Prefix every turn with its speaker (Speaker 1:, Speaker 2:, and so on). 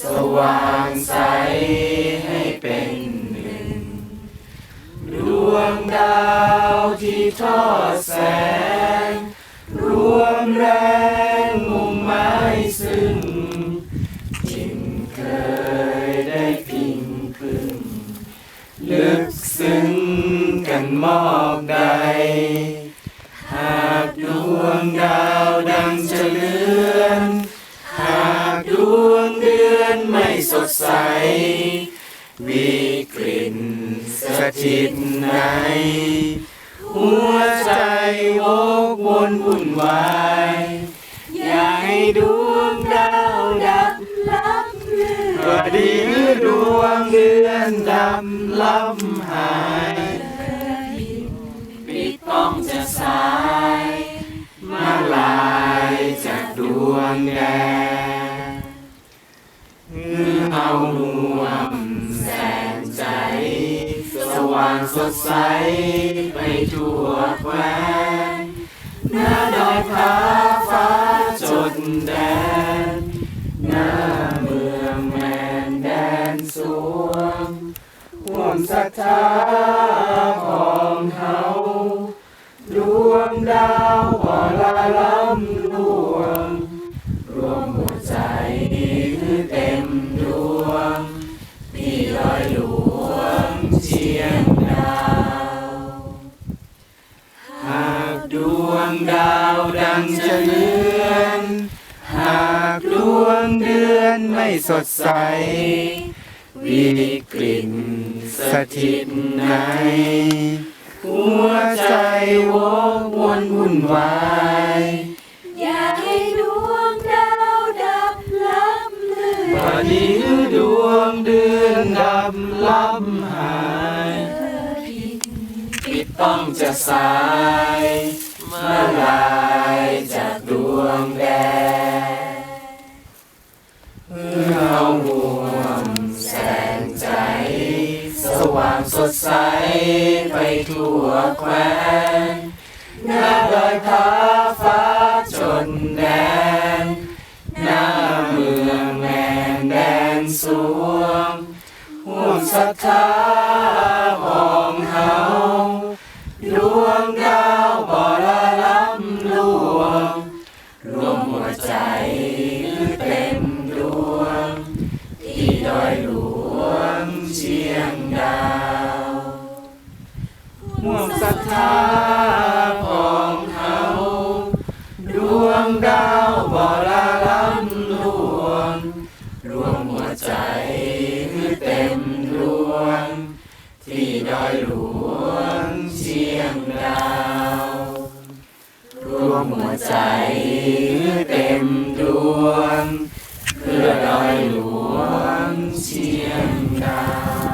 Speaker 1: สว่างใสให้เป็นหนึ่ง ดวงดาวที่ทอดแสง รวมแรงมุ่งหมายซึ่งจึงเคยได้พิงพึ่ง ลึกซึ้งกันมอบใด หากดวงดาวดังจะเลือน สดใส วิกฤตสถิตในหัวใจโวกวนวุ่นวาย อย่าให้ดวงดาวดับลับเลือดีดวงเดือนดำล้ำหายปิดต้องจะสาย มาลายจากดวงแดง เอาหวมแสงใจ สว่างสดใสไปทั่วแคว้นหน้าดอยผาฟ้าจดแดนหน้าเมืองแมนแดนสวงห่วมศรัทธาขอ เดือนไม่สดใส วิกฤตสถิตในหัวใจโวกวนวุ่นวาย
Speaker 2: อย่าให้ดวงดาวดับลับเลือ
Speaker 1: วันนี้ดวงเดือนดำล้ำหายปิดต้องจะสาย วง แสงใจ สว่างสดใสไปทั่วแคว้นหน้าดอยผาฟ้าจนแดน หน้าเมืองแมนแดนสวงห่วงศรัทธา ค้าของเขาดวงดาวบ่ลาล้ำวงรวมหัวใจคือเต็มดวง ที่ดอยหลวงเชียงดาวรวมหัวใจคือเต็มดวง เพื่อดอยหลวงเชียงดาว